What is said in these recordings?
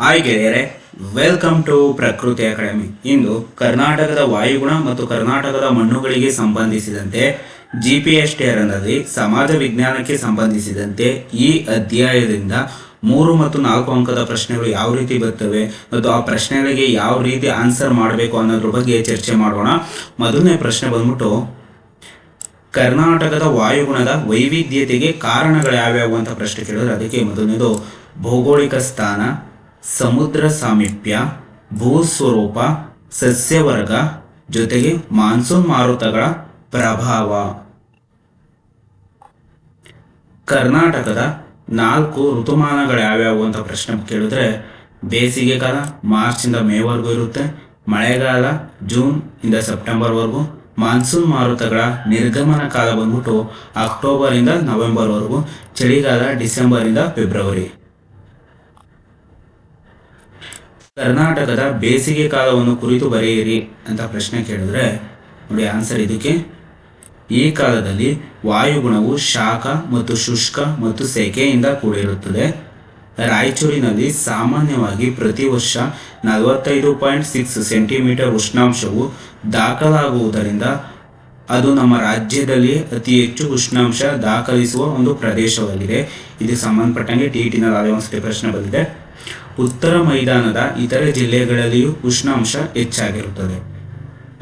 Hi ಗೆಳೆಯರೆ welcome to Prakruti academy ಇಂದು ಕರ್ನಾಟಕದ ವಾಯುಗುಣ ಮತ್ತು ಕರ್ನಾಟಕದ ಮಣ್ಣುಗಳಿಗೆ ಸಂಬಂಧಿಸಿದಂತೆ ಜಿ ಪಿ ಎಸ್ನಲ್ಲಿ ಸಮಾಜ ವಿಜ್ಞಾನಕ್ಕೆ ಸಂಬಂಧಿಸಿದಂತೆ ಈ ಅಧ್ಯಾಯದಿಂದ ಮೂರು ಮತ್ತು ನಾಲ್ಕು ಅಂಕದ ಪ್ರಶ್ನೆಗಳು ಯಾವ ರೀತಿ ಬರ್ತವೆ ಮತ್ತು ಆ ಪ್ರಶ್ನೆಗಳಿಗೆ ಯಾವ ರೀತಿ ಆನ್ಸರ್ ಮಾಡಬೇಕು ಅನ್ನೋದ್ರ ಬಗ್ಗೆ ಚರ್ಚೆ ಮಾಡೋಣ. ಮೊದಲನೇ ಪ್ರಶ್ನೆ ಬಂದ್ಬಿಟ್ಟು, ಕರ್ನಾಟಕದ ವಾಯುಗುಣದ ವೈವಿಧ್ಯತೆಗೆ ಕಾರಣಗಳು ಯಾವ್ಯಾವು ಅಂತ ಪ್ರಶ್ನೆ ಕೇಳಿದ್ರೆ ಅದಕ್ಕೆ ಮೊದಲನೇದು ಭೌಗೋಳಿಕ ಸ್ಥಾನ ಸಮುದ್ರ ಸಾಮೀಪ್ಯ ಭೂಸ್ವರೂಪ, ಸಸ್ಯವರ್ಗ ಜೊತೆಗೆ ಮಾನ್ಸೂನ್ ಮಾರುತಗಳ ಪ್ರಭಾವ. ಕರ್ನಾಟಕದ ನಾಲ್ಕು ಋತುಮಾನಗಳು ಯಾವ್ಯಾವು ಅಂತ ಪ್ರಶ್ನೆ ಕೇಳಿದ್ರೆ ಬೇಸಿಗೆ ಕಾಲ ಮಾರ್ಚಿಂದ ಮೇವರೆಗೂ ಇರುತ್ತೆ, ಮಳೆಗಾಲ ಜೂನ್ ಇಂದ ಸೆಪ್ಟೆಂಬರ್ವರೆಗೂ ಮಾನ್ಸೂನ್ ಮಾರುತಗಳ ನಿರ್ಗಮನ ಕಾಲ ಬಂದ್ಬಿಟ್ಟು ಅಕ್ಟೋಬರಿಂದ ನವೆಂಬರ್ವರೆಗೂ ಚಳಿಗಾಲ ಡಿಸೆಂಬರಿಂದ ಫೆಬ್ರವರಿ. ಕರ್ನಾಟಕದ ಬೇಸಿಗೆ ಕಾಲವನ್ನು ಕುರಿತು ಬರೆಯಿರಿ ಅಂತ ಪ್ರಶ್ನೆ ಕೇಳಿದ್ರೆ ನೋಡಿ ಆನ್ಸರ್ ಇದಕ್ಕೆ. ಈ ಕಾಲದಲ್ಲಿ ವಾಯುಗುಣವು ಶಾಖ ಮತ್ತು ಶುಷ್ಕ ಮತ್ತು ಸೆಕೆಯಿಂದ ಕೂಡಿರುತ್ತದೆ. ರಾಯಚೂರಿನಲ್ಲಿ ಸಾಮಾನ್ಯವಾಗಿ ಪ್ರತಿ ವರ್ಷ ನಲವತ್ತೈದು ಪಾಯಿಂಟ್ ಸಿಕ್ಸ್ ಸೆಂಟಿಮೀಟರ್ ಉಷ್ಣಾಂಶವು ದಾಖಲಾಗುವುದರಿಂದ ಅದು ನಮ್ಮ ರಾಜ್ಯದಲ್ಲಿ ಅತಿ ಹೆಚ್ಚು ಉಷ್ಣಾಂಶ ದಾಖಲಿಸುವ ಒಂದು ಪ್ರದೇಶವಾಗಿದೆ. ಇದು ಸಂಬಂಧಪಟ್ಟಂಗೆ ಟಿ ಟಿನ ಒಂದ್ಸತಿ ಪ್ರಶ್ನೆ ಬಂದಿದೆ. ಉತ್ತರ ಮೈದಾನದ ಇತರೆ ಜಿಲ್ಲೆಗಳಲ್ಲಿಯೂ ಉಷ್ಣಾಂಶ ಹೆಚ್ಚಾಗಿರುತ್ತದೆ.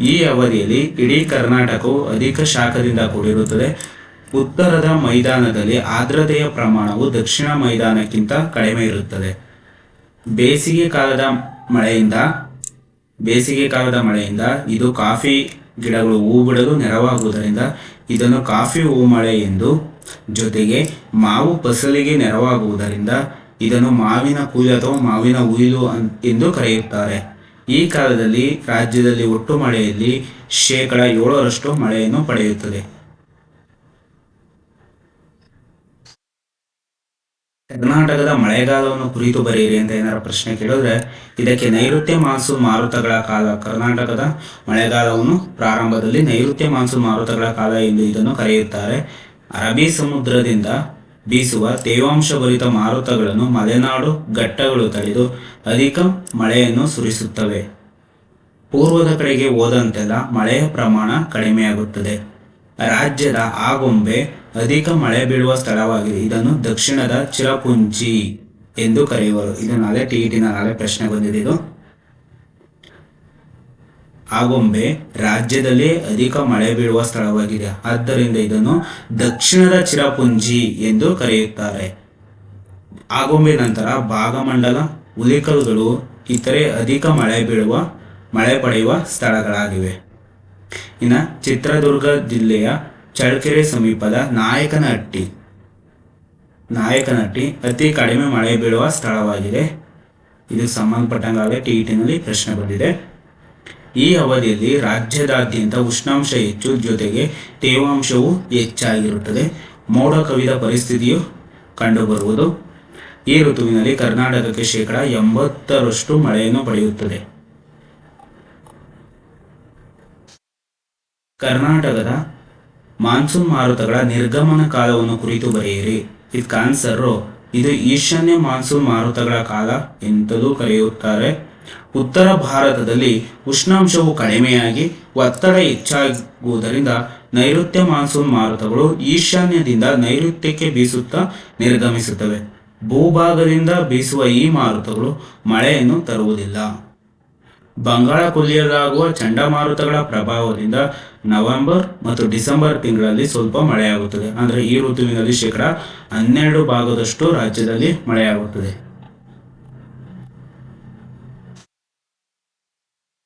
ಈ ಅವಧಿಯಲ್ಲಿ ಇಡೀ ಕರ್ನಾಟಕವು ಅಧಿಕ ಶಾಖದಿಂದ ಕೂಡಿರುತ್ತದೆ. ಉತ್ತರದ ಮೈದಾನದಲ್ಲಿ ಆರ್ದ್ರತೆಯ ಪ್ರಮಾಣವು ದಕ್ಷಿಣ ಮೈದಾನಕ್ಕಿಂತ ಕಡಿಮೆ ಇರುತ್ತದೆ. ಬೇಸಿಗೆ ಕಾಲದ ಮಳೆಯಿಂದ, ಬೇಸಿಗೆ ಕಾಲದ ಮಳೆಯಿಂದ ಇದು ಕಾಫಿ ಗಿಡಗಳು ಹೂ ಬಿಡಲು ನೆರವಾಗುವುದರಿಂದ ಇದನ್ನು ಕಾಫಿ ಹೂ ಮಳೆ ಎಂದು ಜೊತೆಗೆ ಮಾವು ಫಸಲಿಗೆ ನೆರವಾಗುವುದರಿಂದ ಇದನ್ನು ಮಾವಿನ ಕುಯ್ಲು ಅಥವಾ ಮಾವಿನ ಉಯಿಲು ಎಂದು ಕರೆಯುತ್ತಾರೆ. ಈ ಕಾಲದಲ್ಲಿ ರಾಜ್ಯದಲ್ಲಿ ಒಟ್ಟು ಮಳೆಯಲ್ಲಿ ಶೇಕಡ ಏಳರಷ್ಟು ಮಳೆಯನ್ನು ಪಡೆಯುತ್ತದೆ. ಕರ್ನಾಟಕದ ಮಳೆಗಾಲವನ್ನು ಕುರಿತು ಬರೆಯಿರಿ ಅಂತ ಏನಾರ ಪ್ರಶ್ನೆ ಕೇಳಿದ್ರೆ, ಇದಕ್ಕೆ ನೈಋತ್ಯ ಮಾನ್ಸೂನ್ ಮಾರುತಗಳ ಕಾಲ, ಕರ್ನಾಟಕದ ಮಳೆಗಾಲವನ್ನು ಪ್ರಾರಂಭದಲ್ಲಿ ನೈಋತ್ಯ ಮಾನ್ಸೂನ್ ಮಾರುತಗಳ ಕಾಲ ಎಂದು ಇದನ್ನು ಕರೆಯುತ್ತಾರೆ. ಅರಬ್ಬಿ ಸಮುದ್ರದಿಂದ ಬೀಸುವ ತೇವಾಂಶಭರಿತ ಮಾರುತಗಳನ್ನು ಮಲೆನಾಡು ಘಟ್ಟಗಳು ತಡೆದು ಅಧಿಕ ಮಳೆಯನ್ನು ಸುರಿಸುತ್ತವೆ. ಪೂರ್ವದ ಕಡೆಗೆ ಹೋದಂತೆಲ್ಲ ಮಳೆಯ ಪ್ರಮಾಣ ಕಡಿಮೆಯಾಗುತ್ತದೆ. ರಾಜ್ಯದ ಆಗೊಂಬೆ ಅಧಿಕ ಮಳೆ ಬೀಳುವ ಸ್ಥಳವಾಗಿದೆ. ಇದನ್ನು ದಕ್ಷಿಣದ ಚಿರಪುಂಜಿ ಎಂದು ಕರೆಯುವರು. ಇದು ಟಿ ಇ ನಾಳೆ ಪ್ರಶ್ನೆ ಬಂದಿದೆ. ಇದು ಆಗೊಂಬೆ ರಾಜ್ಯದಲ್ಲಿ ಅಧಿಕ ಮಳೆ ಬೀಳುವ ಸ್ಥಳವಾಗಿದೆ. ಆದ್ದರಿಂದ ಇದನ್ನು ದಕ್ಷಿಣದ ಚಿರಪುಂಜಿ ಎಂದು ಕರೆಯುತ್ತಾರೆ. ಆಗೊಂಬೆ ನಂತರ ಭಾಗಮಂಡಲ ಹುಲಿಕಲ್ಗಳು ಇತರೆ ಅಧಿಕ ಮಳೆ ಬೀಳುವ, ಮಳೆ ಪಡೆಯುವ ಸ್ಥಳಗಳಾಗಿವೆ. ಇನ್ನು ಚಿತ್ರದುರ್ಗ ಜಿಲ್ಲೆಯ ಚಳ್ಳಕೆರೆ ಸಮೀಪದ ನಾಯಕನಹಟ್ಟಿ. ನಾಯಕನಹಟ್ಟಿ ಅತಿ ಕಡಿಮೆ ಮಳೆ ಬೀಳುವ ಸ್ಥಳವಾಗಿದೆ. ಇದು ಸಂಬಂಧಪಟ್ಟಂಗಾಗಲೇ ಟಿ ನಲ್ಲಿ ಪ್ರಶ್ನೆ ಬಂದಿದೆ. ಈ ಅವಧಿಯಲ್ಲಿ ರಾಜ್ಯದಾದ್ಯಂತ ಉಷ್ಣಾಂಶ ಹೆಚ್ಚು, ಜೊತೆಗೆ ತೇವಾಂಶವು ಹೆಚ್ಚಾಗಿರುತ್ತದೆ. ಮೋಡ ಕವಿದ ಪರಿಸ್ಥಿತಿಯು ಕಂಡುಬರುವುದು. ಈ ಋತುವಿನಲ್ಲಿ ಕರ್ನಾಟಕಕ್ಕೆ ಶೇಕಡ ಎಂಬತ್ತರಷ್ಟು ಮಳೆಯನ್ನು ಪಡೆಯುತ್ತದೆ. ಕರ್ನಾಟಕದ ಮಾನ್ಸೂನ್ ಮಾರುತಗಳ ನಿರ್ಗಮನ ಕಾಲವನ್ನು ಕುರಿತು ಬರೆಯಿರಿ. ಇದಕ್ಕೆ ಆನ್ಸರು ಇದು ಈಶಾನ್ಯ ಮಾನ್ಸೂನ್ ಮಾರುತಗಳ ಕಾಲ ಎಂತಲೂ ಕರೆಯುತ್ತಾರೆ. ಉತ್ತರ ಭಾರತದಲ್ಲಿ ಉಷ್ಣಾಂಶವು ಕಡಿಮೆಯಾಗಿ ಒತ್ತಡ ಹೆಚ್ಚಾಗುವುದರಿಂದ ನೈಋತ್ಯ ಮಾನ್ಸೂನ್ ಮಾರುತಗಳು ಈಶಾನ್ಯದಿಂದ ನೈಋತ್ಯಕ್ಕೆ ಬೀಸುತ್ತಾ ನಿರ್ಗಮಿಸುತ್ತವೆ. ಭೂಭಾಗದಿಂದ ಬೀಸುವ ಈ ಮಾರುತಗಳು ಮಳೆಯನ್ನು ತರುವುದಿಲ್ಲ. ಬಂಗಾಳ ಕೊಲ್ಲಿಯಲ್ಲಾಗುವ ಚಂಡಮಾರುತಗಳ ಪ್ರಭಾವದಿಂದ ನವೆಂಬರ್ ಮತ್ತು ಡಿಸೆಂಬರ್ ತಿಂಗಳಲ್ಲಿ ಸ್ವಲ್ಪ ಮಳೆಯಾಗುತ್ತದೆ. ಅಂದರೆ ಈ ಋತುವಿನಲ್ಲಿ ಶೇಕಡ ಹನ್ನೆರಡು ಭಾಗದಷ್ಟು ರಾಜ್ಯದಲ್ಲಿ ಮಳೆಯಾಗುತ್ತದೆ.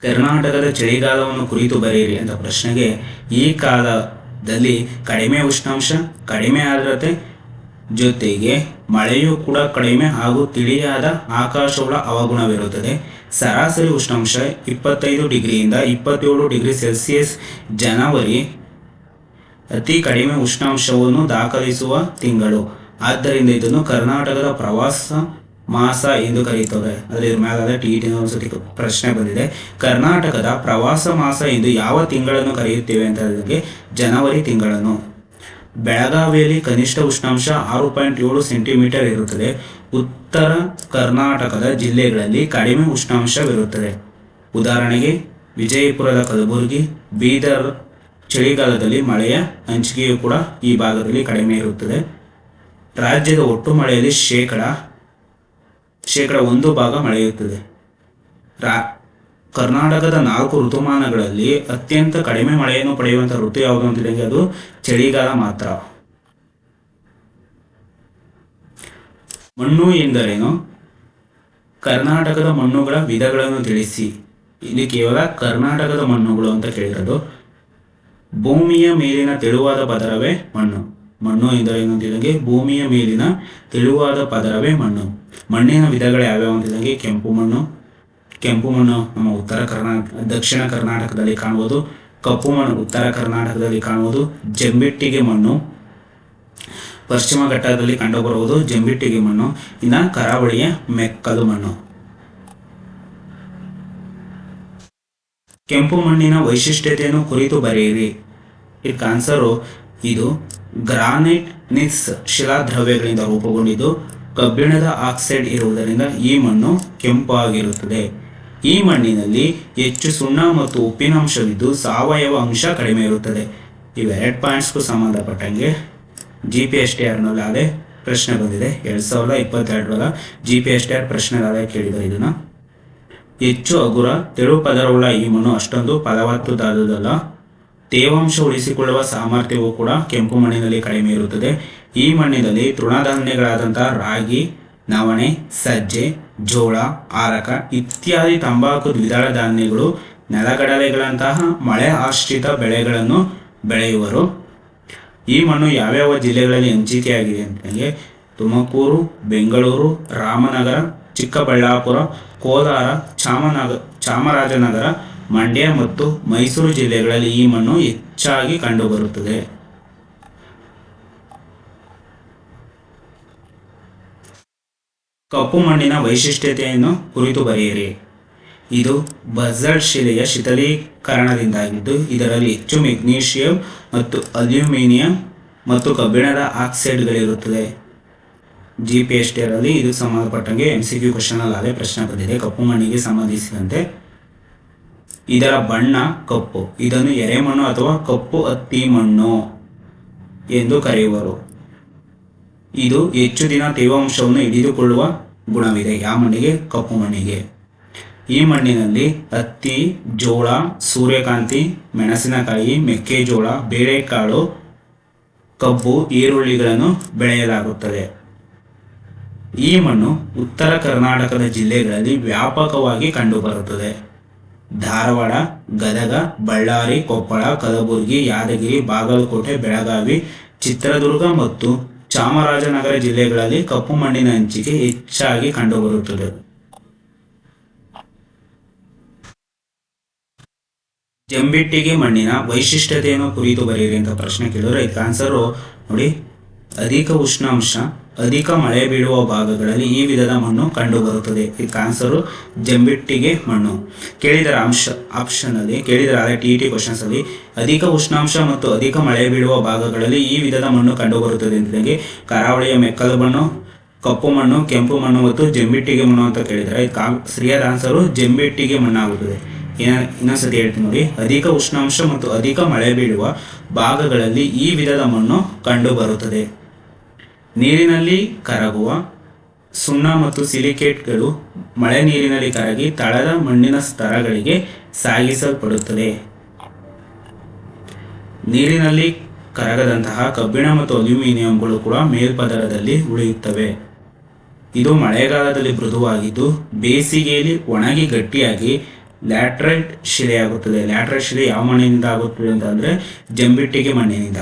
ಕರ್ನಾಟಕದ ಚಳಿಗಾಲವನ್ನು ಕುರಿತು ಬರೆಯಿರಿ ಅಂತ ಪ್ರಶ್ನೆಗೆ ಈ ಕಾಲದಲ್ಲಿ ಕಡಿಮೆ ಉಷ್ಣಾಂಶ, ಕಡಿಮೆ ಆರ್ದ್ರತೆ ಜೊತೆಗೆ ಮಳೆಯೂ ಕೂಡ ಕಡಿಮೆ ಹಾಗೂ ತಿಳಿಯಾದ ಆಕಾಶಗಳ ಅವಗುಣವಿರುತ್ತದೆ. ಸರಾಸರಿ ಉಷ್ಣಾಂಶ ಇಪ್ಪತ್ತೈದು ಡಿಗ್ರಿಯಿಂದ ಇಪ್ಪತ್ತೇಳು ಡಿಗ್ರಿ ಸೆಲ್ಸಿಯಸ್ ಜನವರಿ ಅತಿ ಕಡಿಮೆ ಉಷ್ಣಾಂಶವನ್ನು ದಾಖಲಿಸುವ ತಿಂಗಳು. ಆದ್ದರಿಂದ ಇದನ್ನು ಕರ್ನಾಟಕದ ಪ್ರವಾಸ ಮಾಸ ಎಂದು ಕರೆಯುತ್ತವೆ ಅದರ ಇದ್ರ ಮೇಲೆ ಟಿ ಟಿ ಒಂದ್ಸತಿ ಪ್ರಶ್ನೆ ಬಂದಿದೆ. ಕರ್ನಾಟಕದ ಪ್ರವಾಸ ಮಾಸ ಎಂದು ಯಾವ ತಿಂಗಳನ್ನು ಕರೆಯುತ್ತೇವೆ ಅಂತ ಅದಕ್ಕೆ ಜನವರಿ ತಿಂಗಳನ್ನು. ಬೆಳಗಾವಿಯಲ್ಲಿ ಕನಿಷ್ಠ ಉಷ್ಣಾಂಶ ಆರು ಪಾಯಿಂಟ್ ಏಳು ಸೆಂಟಿಮೀಟರ್ ಇರುತ್ತದೆ. ಉತ್ತರ ಕರ್ನಾಟಕದ ಜಿಲ್ಲೆಗಳಲ್ಲಿ ಕಡಿಮೆ ಉಷ್ಣಾಂಶವಿರುತ್ತದೆ. ಉದಾಹರಣೆಗೆ, ವಿಜಯಪುರದ ಕಲಬುರಗಿ, ಬೀದರ್ ಚಳಿಗಾಲದಲ್ಲಿ ಮಳೆಯ ಹಂಚಿಕೆಯು ಕೂಡ ಈ ಭಾಗದಲ್ಲಿ ಕಡಿಮೆ ಇರುತ್ತದೆ. ರಾಜ್ಯದ ಒಟ್ಟು ಮಳೆಯಲ್ಲಿ ಶೇಕಡ ಶೇಕಡ ಒಂದು ಭಾಗ ಮಳೆಯುತ್ತದೆ. ರಾ, ಕರ್ನಾಟಕದ ನಾಲ್ಕು ಋತುಮಾನಗಳಲ್ಲಿ ಅತ್ಯಂತ ಕಡಿಮೆ ಮಳೆಯನ್ನು ಪಡೆಯುವಂಥ ಋತು ಯಾವುದು ಅಂತ ಅಂತಿದೆ ಅದು ಚಳಿಗಾಲ ಮಾತ್ರ. ಮಣ್ಣು ಎಂದರೇನು? ಕರ್ನಾಟಕದ ಮಣ್ಣುಗಳ ವಿಧಗಳನ್ನು ತಿಳಿಸಿ. ಇಲ್ಲಿ ಕೇವಲ ಕರ್ನಾಟಕದ ಮಣ್ಣುಗಳು ಅಂತ ಕೇಳಿರೋದು. ಭೂಮಿಯ ಮೇಲಿನ ತೆಳುವಾದ ಪದರವೇ ಮಣ್ಣು. ಮಣ್ಣು ಎಂದರೇನು ಅಂತಿದಂಗೆ ಭೂಮಿಯ ಮೇಲಿನ ತೆಳುವಾದ ಪದರವೇ ಮಣ್ಣು. ಮಣ್ಣಿನ ವಿಧಗಳು ಯಾವ್ಯಾವ ಅಂತಿದಂಗೆ ಕೆಂಪು ಮಣ್ಣು ಕೆಂಪು ಮಣ್ಣು ನಮ್ಮ ಉತ್ತರ ಕರ್ನಾಟಕ ದಕ್ಷಿಣ ಕರ್ನಾಟಕದಲ್ಲಿ ಕಾಣಬಹುದು ಕಪ್ಪು ಮಣ್ಣು ಉತ್ತರ ಕರ್ನಾಟಕದಲ್ಲಿ ಕಾಣುವುದು ಜಂಬಿಟ್ಟಿಗೆ ಮಣ್ಣು ಪಶ್ಚಿಮ ಘಟ್ಟದಲ್ಲಿ ಕಂಡುಬರುವುದು ಜಂಬಿಟ್ಟಿಗೆ ಮಣ್ಣು, ಇನ್ನು ಕರಾವಳಿಯ ಮೆಕ್ಕಲು ಮಣ್ಣು. ಕೆಂಪು ಮಣ್ಣಿನ ವೈಶಿಷ್ಟ್ಯತೆಯನ್ನು ಕುರಿತು ಬರೆಯಿರಿ. ಇದಕ್ಕೆ ಆನ್ಸರು ಇದು ಗ್ರಾನೈಟ್ ನಿಸ್ ಶಿಲಾದ್ರವ್ಯಗಳಿಂದ ರೂಪುಗೊಂಡಿದ್ದು ಕಬ್ಬಿಣದ ಆಕ್ಸೈಡ್ ಇರುವುದರಿಂದ ಈ ಮಣ್ಣು ಕೆಂಪಾಗಿರುತ್ತದೆ. ಈ ಮಣ್ಣಿನಲ್ಲಿ ಹೆಚ್ಚು ಸುಣ್ಣ ಮತ್ತು ಉಪ್ಪಿನಾಂಶವಿದ್ದು ಸಾವಯವ ಅಂಶ ಕಡಿಮೆ ಇರುತ್ತದೆ. ಇವೆರಡು ಪಾಯಿಂಟ್ಸ್ಗೂ ಸಂಬಂಧಪಟ್ಟಂಗೆ ಜಿ ಪಿ ಎಸ್ ಟಿ ಆರ್ನಲ್ಲಿ ಅದೇ ಪ್ರಶ್ನೆ ಬಂದಿದೆ. ಎರಡು ಸಾವಿರದ ಇಪ್ಪತ್ತೆರಡರ G P S T R ಪ್ರಶ್ನೆಗಾಲ ಕೇಳಿದ್ದಾರೆ ಇದನ್ನು. ಹೆಚ್ಚು ಹಗುರ ತೆಳು ಪದರವುಳ್ಳ ಈ ಮಣ್ಣು ಅಷ್ಟೊಂದು ಫಲವತ್ತಾದುದಲ್ಲ ತೇವಾಂಶ ಉಳಿಸಿಕೊಳ್ಳುವ ಸಾಮರ್ಥ್ಯವು ಕೂಡ ಕೆಂಪು ಮಣ್ಣಿನಲ್ಲಿ ಕಡಿಮೆ ಇರುತ್ತದೆ. ಈ ಮಣ್ಣಿನಲ್ಲಿ ತೃಣಧಾನ್ಯಗಳಾದಂತಹ ರಾಗಿ, ನವಣೆ, ಸಜ್ಜೆ, ಜೋಳ, ಆರಕ ಇತ್ಯಾದಿ ತಂಬಾಕು ದ್ವಿದಳ ಧಾನ್ಯಗಳು, ನೆಲಗಡಲೆಗಳಂತಹ ಮಳೆ ಆಶ್ರಿತ ಬೆಳೆಗಳನ್ನು ಬೆಳೆಯುವರು. ಈ ಮಣ್ಣು ಯಾವ್ಯಾವ ಜಿಲ್ಲೆಗಳಲ್ಲಿ ಹಂಚಿಕೆಯಾಗಿದೆ ಅಂತಂದರೆ ತುಮಕೂರು, ಬೆಂಗಳೂರು, ರಾಮನಗರ, ಚಿಕ್ಕಬಳ್ಳಾಪುರ, ಕೋಲಾರ, ಚಾಮನಗ, ಚಾಮರಾಜನಗರ, ಮಂಡ್ಯ ಮತ್ತು ಮೈಸೂರು ಜಿಲ್ಲೆಗಳಲ್ಲಿ ಈ ಮಣ್ಣು ಹೆಚ್ಚಾಗಿ ಕಂಡುಬರುತ್ತದೆ. ಕಪ್ಪು ಮಣ್ಣಿನ ವೈಶಿಷ್ಟ್ಯತೆಯನ್ನು ಕುರಿತು ಬರೆಯಿರಿ. ಇದು ಬಜಲ್ಟ್ ಶಿಲೆಯ ಶಿಥಲೀಕರಣದಿಂದಾಗಿದ್ದು, ಇದರಲ್ಲಿ ಹೆಚ್ಚು ಮೆಗ್ನೀಷಿಯಂ ಮತ್ತು ಅಲ್ಯೂಮಿನಿಯಂ ಮತ್ತು ಕಬ್ಬಿಣದ ಆಕ್ಸೈಡ್ಗಳಿರುತ್ತದೆ. ಜಿ ಪಿ ಎಸ್ ಇದು ಸಂಬಂಧಪಟ್ಟಂಗೆ ಎಂ ಸಿ ಕ್ಯೂ ಕ್ವಶನ್ ಅದೇ ಪ್ರಶ್ನೆ ಬಂದಿದೆ. ಕಪ್ಪು ಮಣ್ಣಿಗೆ ಸಂಬಂಧಿಸಿದಂತೆ ಇದರ ಬಣ್ಣ ಕಪ್ಪು, ಇದನ್ನು ಎರೆಮಣ್ಣು ಅಥವಾ ಕಪ್ಪು ಅತ್ತಿ ಮಣ್ಣು ಎಂದು ಕರೆಯುವರು. ಇದು ಹೆಚ್ಚು ದಿನ ತೇವಾಂಶವನ್ನು ಹಿಡಿದುಕೊಳ್ಳುವ ಗುಣವಿದೆ. ಯಾವ ಮಣ್ಣಿಗೆ? ಕಪ್ಪು ಮಣ್ಣಿಗೆ. ಈ ಮಣ್ಣಿನಲ್ಲಿ ಹತ್ತಿ, ಜೋಳ, ಸೂರ್ಯಕಾಂತಿ, ಮೆಣಸಿನಕಾಯಿ, ಮೆಕ್ಕೆಜೋಳ, ಬೇಳೆಕಾಳು, ಕಬ್ಬು, ಈರುಳ್ಳಿಗಳನ್ನು ಬೆಳೆಯಲಾಗುತ್ತದೆ. ಈ ಮಣ್ಣು ಉತ್ತರ ಕರ್ನಾಟಕದ ಜಿಲ್ಲೆಗಳಲ್ಲಿ ವ್ಯಾಪಕವಾಗಿ ಕಂಡುಬರುತ್ತದೆ. ಧಾರವಾಡ, ಗದಗ, ಬಳ್ಳಾರಿ, ಕೊಪ್ಪಳ, ಕಲಬುರಗಿ, ಯಾದಗಿರಿ, ಬಾಗಲಕೋಟೆ, ಬೆಳಗಾವಿ, ಚಿತ್ರದುರ್ಗ ಮತ್ತು ಚಾಮರಾಜನಗರ ಜಿಲ್ಲೆಗಳಲ್ಲಿ ಕಪ್ಪು ಮಣ್ಣಿನ ಹಂಚಿಕೆ ಹೆಚ್ಚಾಗಿ ಕಂಡುಬರುತ್ತದೆ. ಜಂಬಿಟ್ಟಿಗೆ ಮಣ್ಣಿನ ವೈಶಿಷ್ಟ್ಯತೆಯನ್ನು ಕುರಿತು ಬರೆಯಿರಿ ಅಂತ ಪ್ರಶ್ನೆ ಕೇಳಿದ್ರೆ ಇದಕ್ಕೆ ಆನ್ಸರು ನೋಡಿ, ಅಧಿಕ ಉಷ್ಣಾಂಶ ಅಧಿಕ ಮಳೆ ಬೀಳುವ ಭಾಗಗಳಲ್ಲಿ ಈ ವಿಧದ ಮಣ್ಣು ಕಂಡುಬರುತ್ತದೆ. ಈ ಆನ್ಸರು ಜಂಬಿಟ್ಟಿಗೆ ಮಣ್ಣು. ಕೇಳಿದರ ಅಂಶ ಆಪ್ಷನಲ್ಲಿ ಕೇಳಿದರ ಟಿ ಟಿ ಕ್ವಶನ್ಸ್ ಅಲ್ಲಿ, ಅಧಿಕ ಉಷ್ಣಾಂಶ ಮತ್ತು ಅಧಿಕ ಮಳೆ ಬೀಳುವ ಭಾಗಗಳಲ್ಲಿ ಈ ವಿಧದ ಮಣ್ಣು ಕಂಡುಬರುತ್ತದೆ ಅಂತಂಗೆ ಕರಾವಳಿಯ ಮೆಕ್ಕಲು ಮಣ್ಣು, ಕಪ್ಪು ಮಣ್ಣು, ಕೆಂಪು ಮಣ್ಣು ಮತ್ತು ಜಂಬಿಟ್ಟಿಗೆ ಮಣ್ಣು ಅಂತ ಕೇಳಿದರೆ ಕಾ, ಸರಿಯಾದ ಆನ್ಸರು ಜಂಬಿಟ್ಟಿಗೆ ಮಣ್ಣಾಗುತ್ತದೆ. ಇನ್ನೊಂದ್ಸತಿ ಹೇಳ್ತೀನಿ ನೋಡಿ, ಅಧಿಕ ಉಷ್ಣಾಂಶ ಮತ್ತು ಅಧಿಕ ಮಳೆ ಬೀಳುವ ಭಾಗಗಳಲ್ಲಿ ಈ ವಿಧದ ಮಣ್ಣು ಕಂಡುಬರುತ್ತದೆ. ನೀರಿನಲ್ಲಿ ಕರಗುವ ಸುಣ್ಣ ಮತ್ತು ಸಿಲಿಕೇಟ್ಗಳು ಮಳೆ ನೀರಿನಲ್ಲಿ ಕರಗಿ ತಳದ ಮಣ್ಣಿನ ಸ್ತರಗಳಿಗೆ ಸಾಗಿಸಲ್ಪಡುತ್ತದೆ. ನೀರಿನಲ್ಲಿ ಕರಗದಂತಹ ಕಬ್ಬಿಣ ಮತ್ತು ಅಲ್ಯೂಮಿನಿಯಂಗಳು ಕೂಡ ಮೇಲ್ಪದರದಲ್ಲಿ ಉಳಿಯುತ್ತವೆ. ಇದು ಮಳೆಗಾಲದಲ್ಲಿ ಮೃದುವಾಗಿದ್ದು, ಬೇಸಿಗೆಯಲ್ಲಿ ಒಣಗಿ ಗಟ್ಟಿಯಾಗಿ ಲ್ಯಾಟ್ರೈಟ್ ಶಿಲೆಯಾಗುತ್ತದೆ. ಲ್ಯಾಟ್ರೈಟ್ ಶಿಲೆ ಯಾವ ಮಣ್ಣಿನಿಂದ ಆಗುತ್ತದೆ ಅಂತಂದರೆ ಜಂಬಿಟ್ಟಿಗೆ ಮಣ್ಣಿನಿಂದ.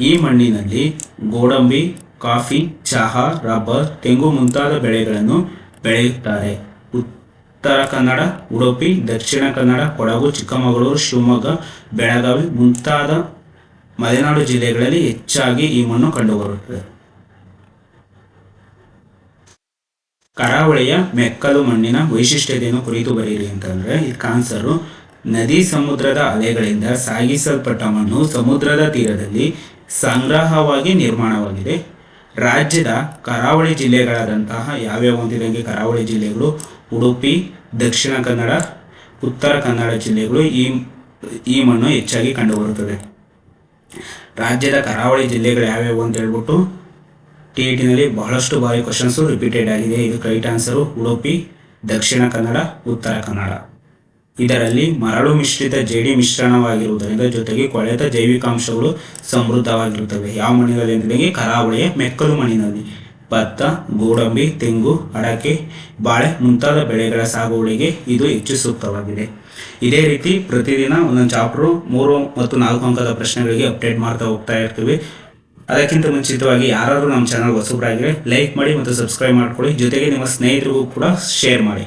ಈ ಮಣ್ಣಿನಲ್ಲಿ ಗೋಡಂಬಿ, ಕಾಫಿ, ಚಹಾ, ರಬ್ಬರ್, ತೆಂಗು ಮುಂತಾದ ಬೆಳೆಗಳನ್ನು ಬೆಳೆಯುತ್ತಾರೆ. ಉತ್ತರ ಕನ್ನಡ, ಉಡುಪಿ, ದಕ್ಷಿಣ ಕನ್ನಡ, ಕೊಡಗು, ಚಿಕ್ಕಮಗಳೂರು, ಶಿವಮೊಗ್ಗ, ಬೆಳಗಾವಿ ಮುಂತಾದ ಮಲೆನಾಡು ಜಿಲ್ಲೆಗಳಲ್ಲಿ ಹೆಚ್ಚಾಗಿ ಈ ಮಣ್ಣು ಕಂಡುಬರುತ್ತದೆ. ಕರಾವಳಿಯ ಮೆಕ್ಕಲು ಮಣ್ಣಿನ ವೈಶಿಷ್ಟ್ಯತೆಯನ್ನು ಕುರಿತು ಬರೆಯಿರಿ ಅಂತಂದ್ರೆ ಕಾನ್ಸರು ನದಿ ಸಮುದ್ರದ ಅಲೆಗಳಿಂದ ಸಾಗಿಸಲ್ಪಟ್ಟ ಮಣ್ಣು ಸಮುದ್ರದ ತೀರದಲ್ಲಿ ಸಂಗ್ರಹವಾಗಿ ನಿರ್ಮಾಣವಾಗಿದೆ. ರಾಜ್ಯದ ಕರಾವಳಿ ಜಿಲ್ಲೆಗಳಾದಂತಹ ಯಾವ್ಯಾವ ಅಂತಿದಂಗೆ ಕರಾವಳಿ ಜಿಲ್ಲೆಗಳು? ಉಡುಪಿ, ದಕ್ಷಿಣ ಕನ್ನಡ, ಉತ್ತರ ಕನ್ನಡ ಜಿಲ್ಲೆಗಳು ಈ ಈ ಮಣ್ಣು ಹೆಚ್ಚಾಗಿ ಕಂಡುಬರುತ್ತದೆ. ರಾಜ್ಯದ ಕರಾವಳಿ ಜಿಲ್ಲೆಗಳು ಯಾವ್ಯಾವು ಅಂತ ಹೇಳ್ಬಿಟ್ಟು ಟಿ ಇ ಬಹಳಷ್ಟು ಬಾರಿ ಕ್ವಶನ್ಸು ರಿಪೀಟೆಡ್ ಆಗಿದೆ. ಇದು ರೈಟ್ ಆನ್ಸರು ಉಡುಪಿ, ದಕ್ಷಿಣ ಕನ್ನಡ, ಉತ್ತರ ಕನ್ನಡ. ಇದರಲ್ಲಿ ಮರಳು ಮಿಶ್ರಿತ ಜೇಡಿ ಮಿಶ್ರಣವಾಗಿರುವುದರಿಂದ ಜೊತೆಗೆ ಕೊಳೆತ ಜೈವಿಕಾಂಶಗಳು ಸಮೃದ್ಧವಾಗಿರುತ್ತವೆ. ಯಾವ ಮಣ್ಣಿನಲ್ಲಿ ಅಂದರೆ ಕರಾವಳಿಯ ಮೆಕ್ಕಲು ಮಣ್ಣಿನಲ್ಲಿ. ಭತ್ತ, ಗೋಡಂಬಿ, ತೆಂಗು, ಅಡಕೆ, ಬಾಳೆ ಮುಂತಾದ ಬೆಳೆಗಳ ಸಾಗುವಳಿಗೆ ಇದು ಹೆಚ್ಚು ಸೂಕ್ತವಾಗಿದೆ. ಇದೇ ರೀತಿ ಪ್ರತಿದಿನ ಒಂದೊಂದು ಚಾಪ್ಟರ್ ಮೂರು ಮತ್ತು ನಾಲ್ಕು ಅಂಕದ ಪ್ರಶ್ನೆಗಳಿಗೆ ಅಪ್ಡೇಟ್ ಮಾಡ್ತಾ ಹೋಗ್ತಾ ಇರ್ತೀವಿ. ಅದಕ್ಕಿಂತ ಮುಂಚಿತವಾಗಿ ಯಾರಾದರೂ ನಮ್ಮ ಚಾನಲ್ ಹೊಸಬರಾಗಿದ್ರೆ ಲೈಕ್ ಮಾಡಿ ಮತ್ತು ಸಬ್ಸ್ಕ್ರೈಬ್ ಮಾಡ್ಕೊಳ್ಳಿ. ಜೊತೆಗೆ ನಿಮ್ಮ ಸ್ನೇಹಿತರಿಗೂ ಕೂಡ ಶೇರ್ ಮಾಡಿ.